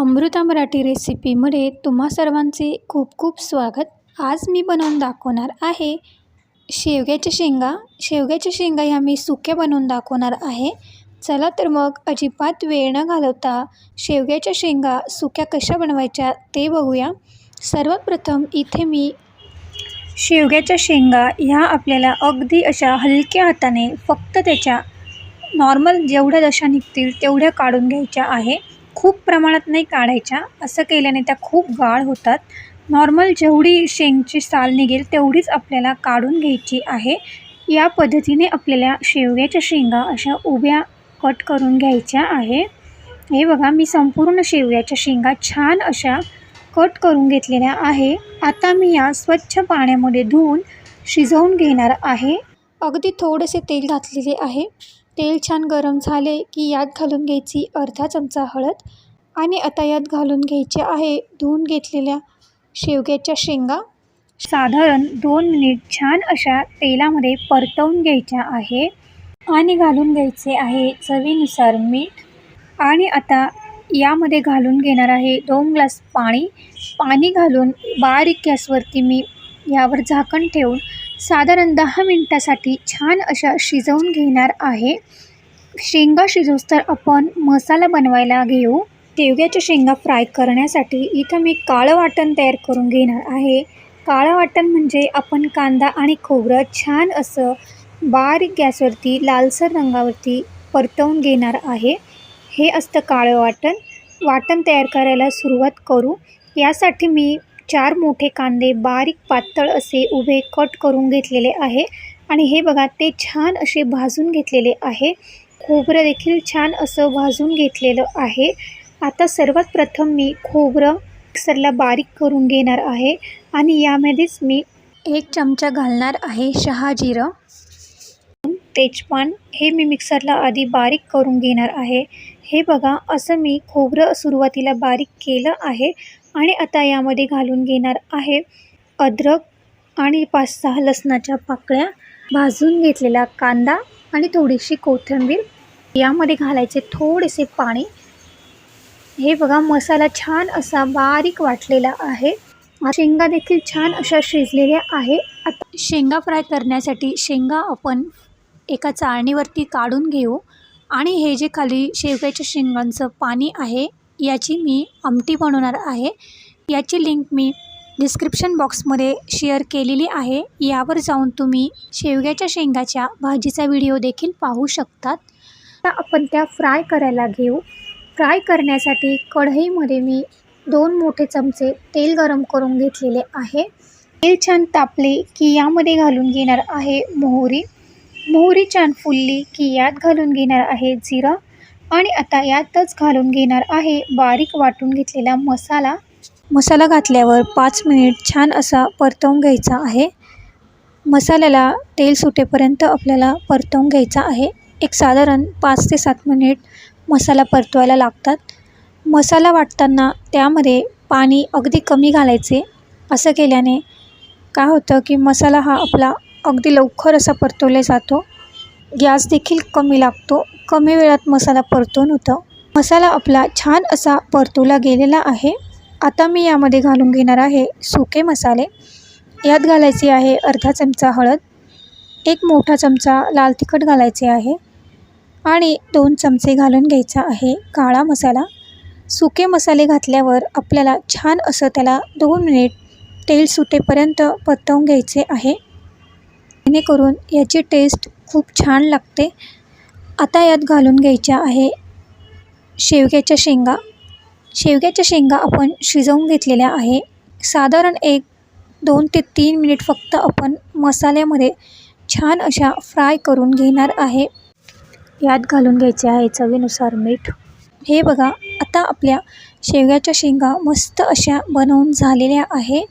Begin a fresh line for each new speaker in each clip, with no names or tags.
अमृता मराठी रेसिपीमध्ये तुम्हा सर्वांचे खूप खूप स्वागत. आज मी बनवून दाखवणार आहे शेवग्याच्या शेंगा. शेवग्याच्या शेंगा ह्या मी सुक्या बनवून दाखवणार आहे. चला तर मग अजिबात वेळ न घालवता शेवग्याच्या शेंगा सुक्या कशा बनवायच्या ते बघूया. सर्वात प्रथम इथे मी शेवग्याच्या शेंगा ह्या आपल्याला अगदी अशा हलक्या हाताने फक्त त्याच्या नॉर्मल जेवढ्या दशा निघतील तेवढ्या काढून घ्यायच्या आहे. खूप प्रमाणात नाही काढायच्या. असं केल्याने त्या खूप गाळ होतात. नॉर्मल जेवढी शेंगची साल निघेल तेवढीच आपल्याला काढून घ्यायची आहे. या पद्धतीने आपल्याला शेवग्याच्या शेंगा अशा उभ्या कट करून घ्यायच्या आहे. हे बघा मी संपूर्ण शेवग्याच्या शेंगा छान अशा कट करून घेतलेल्या आहे. आता मी या स्वच्छ पाण्यामध्ये धुवून शिजवून घेणार आहे. अगदी थोडेसे तेल घातलेले आहे. तेल छान गरम झाले की यात घालून घ्यायची अर्धा चमचा हळद आणि आता यात घालून घ्यायचे आहे धुवून घेतलेल्या शेवग्याच्या शेंगा. साधारण दोन मिनिट छान अशा तेलामध्ये परतवून घ्यायच्या आहे आणि घालून घ्यायचे आहे चवीनुसार मीठ. आणि आता यामध्ये घालून घेणार आहे दोन ग्लास पाणी. पाणी घालून बारीक गॅसवरती मी यावर झाकण ठेवून साधारण दहा मिनटासाठी छान अशा शिजवून घेणार आहे. शेंगा शिजवूस तर आपण मसाला बनवायला घेऊ. शेवग्याच्या शेंगा फ्राय करण्यासाठी इथं मी काळं वाटण तयार करून घेणार आहे. काळं वाटण म्हणजे आपण कांदा आणि खोबरं छान असं बारीक गॅसवरती लालसर रंगावरती परतवून घेणार आहे. हे असतं काळं वाटण. वाटण तयार करायला सुरुवात करू. यासाठी मी चार मोठे कांदे बारीक पातळ असे उभे कट करून घेतलेले आहे. आणि हे बघा ते छान असे भाजून घेतलेले आहे. खोबरं देखील छान असं भाजून घेतलेलं आहे. आता सर्वात प्रथम मी खोबरं मिक्सरला बारीक करून घेणार आहे. आणि यामध्येच मी एक चमचा घालणार आहे शहाजिरं तेजपान हे मी मिक्सरला आधी बारीक करून घेणार आहे. हे बघा असं मी खोबरं सुरुवातीला बारीक केलं आहे आणि आता यामध्ये घालून घेणार आहे अद्रक आणि पाच सहा लसणाच्या पाकळ्या भाजून घेतलेला कांदा आणि थोडीशी कोथिंबीर. यामध्ये घालायचे थोडेसे पाणी. हे बघा मसाला छान असा बारीक वाटलेला आहे. शेंगा देखील छान अशा शिजलेल्या आहे. आता शेंगा फ्राय करण्यासाठी शेंगा आपण एका चाळणीवरती काढून घेऊ. आणि हे जे खाली शेवग्याच्या शेंगांचं पाणी आहे याची मी आमटी बनवणार आहे. याची लिंक मी डिस्क्रिप्शन बॉक्समध्ये शेअर केलेली आहे. यावर जाऊन तुम्ही शेवग्याच्या शेंगाच्या भाजीचा व्हिडिओ देखील पाहू शकतात. आता आपण त्या फ्राय करायला घेऊ. फ्राय करण्यासाठी कढईमध्ये मी दोन मोठे चमचे तेल गरम करून घेतलेले आहे. तेल छान तापले की यामध्ये घालून घेणार आहे मोहरी. मोहरी छान फुलली की यात घालून घेणार आहे जिरं आणि आता यातच घालून घेणार आहे बारीक वाटून घेतलेला मसाला. मसाला घातल्यावर पाच मिनिट छान असा परतवून घ्यायचा आहे. मसाल्याला तेल सुटेपर्यंत आपल्याला परतवून घ्यायचा आहे. एक साधारण पाच ते सात मिनिट मसाला परतवायला लागतात. मसाला वाटताना त्यामध्ये पाणी अगदी कमी घालायचे. असं केल्याने काय होतं की मसाला हा आपला अगदी लवकर असा परतवला जातो. गॅस देखील कमी लागतो. कमी वेळात मसाला परतून होतं. मसाला आपला छान असा परतवला गेलेला आहे. आता मी यामध्ये घालून घेणार आहे सुके मसाले. यात घालायचे आहे अर्धा चमचा हळद एक मोठा चमचा लाल तिखट घालायचे आहे आणि दोन चमचे घालून घ्यायचा आहे काळा मसाला. सुके मसाले घातल्यावर आपल्याला छान असं त्याला दोन मिनिट तेल सुटेपर्यंत परतवून घ्यायचे आहे. जेणेकरून याची टेस्ट खूप छान लागते. आता यात घालून घ्यायच्या आहे शेवग्याच्या शेंगा. शेवग्याच्या शेंगा आपण शिजवून घेतलेल्या आहे. साधारण एक दोन ते तीन मिनिट फक्त आपण मसाल्यामध्ये छान अशा फ्राय करून घेणार आहे. यात घालून घ्यायचे आहे चवीनुसार मीठ. हे बघा आता आपल्या शेवग्याच्या शेंगा मस्त अशा बनवून झालेल्या आहे.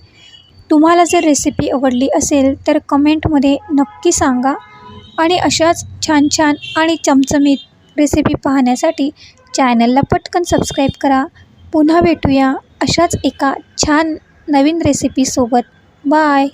तुम्हाला जर रेसिपी आवडली असेल तर कमेंटमध्ये नक्की सांगा. आणि अशाच छान छान आणि चमचमीत रेसिपी पाहण्यासाठी चॅनलला पटकन सबस्क्राईब करा. पुन्हा भेटूया अशाच एका छान नवीन रेसिपीसोबत बाय